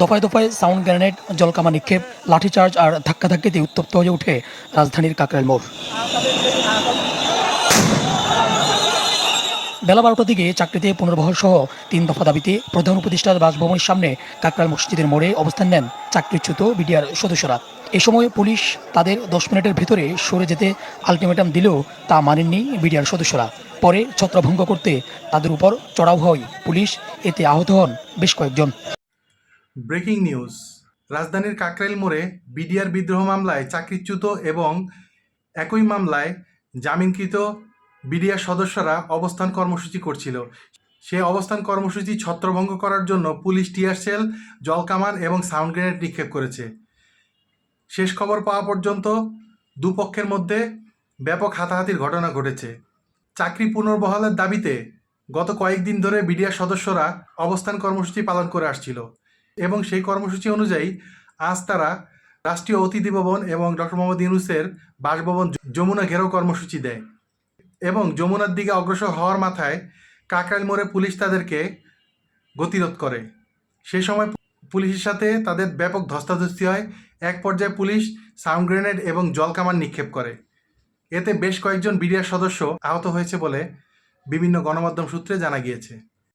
দফায় দফায় sound grenade জলকামা নিক্ষেপ, লাঠিচার্জ আর ধাক্কাধাক্কিতে উত্তপ্ত হয়ে ওঠে রাজধানীর কাকরাইল মোড়। বেলা বারোটার দিকে চাকরিতে পুনর্বহাল সহ তিন দফা দাবিতে প্রধান উপদেষ্টার বাসভবনের সামনে কাকরাইল মসজিদের মোড়ে অবস্থান নেন চাকরিচ্যুত বিডিআর সদস্যরা। এ সময় পুলিশ তাদের দশ মিনিটের ভেতরে সরে যেতে আলটিমেটাম দিলেও তা মানেননি বিডিআর সদস্যরা। পরে ছত্রভঙ্গ করতে তাদের উপর চড়াও হয় পুলিশ, এতে আহত হন বেশ কয়েকজন। Breaking news. রাজধানীর কাকরাইল মোড়ে বিডিআর বিদ্রোহ মামলায় চাকরিচ্যুত এবং একই মামলায় জামিনকৃত বিডিআর সদস্যরা অবস্থান কর্মসূচি করছিল। সে অবস্থান কর্মসূচি ছত্রভঙ্গ করার জন্য পুলিশ টিয়ার সেল জলকামান এবং সাউন্ড গ্রেনেড নিক্ষেপ করেছে। শেষ খবর পাওয়া পর্যন্ত দুপক্ষের মধ্যে ব্যাপক হাতাহাতির ঘটনা ঘটেছে। চাকরি পুনর্বহালের দাবিতে গত কয়েকদিন ধরে বিডিআর সদস্যরা অবস্থান কর্মসূচি পালন করে আসছিল। এবং সেই কর্মসূচি অনুযায়ী আজ তারা রাষ্ট্রীয় অতিথি ভবন এবং ডক্টর মোহাম্মদ ইউনুসের বাসভবন যমুনা ঘেরাও কর্মসূচি দেয় এবং যমুনার দিকে অগ্রসর হওয়ার মাথায় কাকরাইল মোড়ে পুলিশ তাদেরকে গতিরোধ করে। সে সময় পুলিশের সাথে তাদের ব্যাপক ধস্তাধস্তি হয়। এক পর্যায়ে পুলিশ সাউন্ড গ্রেনেড এবং জলকামান নিক্ষেপ করে। এতে বেশ কয়েকজন বিডিআর সদস্য আহত হয়েছে বলে বিভিন্ন গণমাধ্যম সূত্রে জানা গিয়েছে।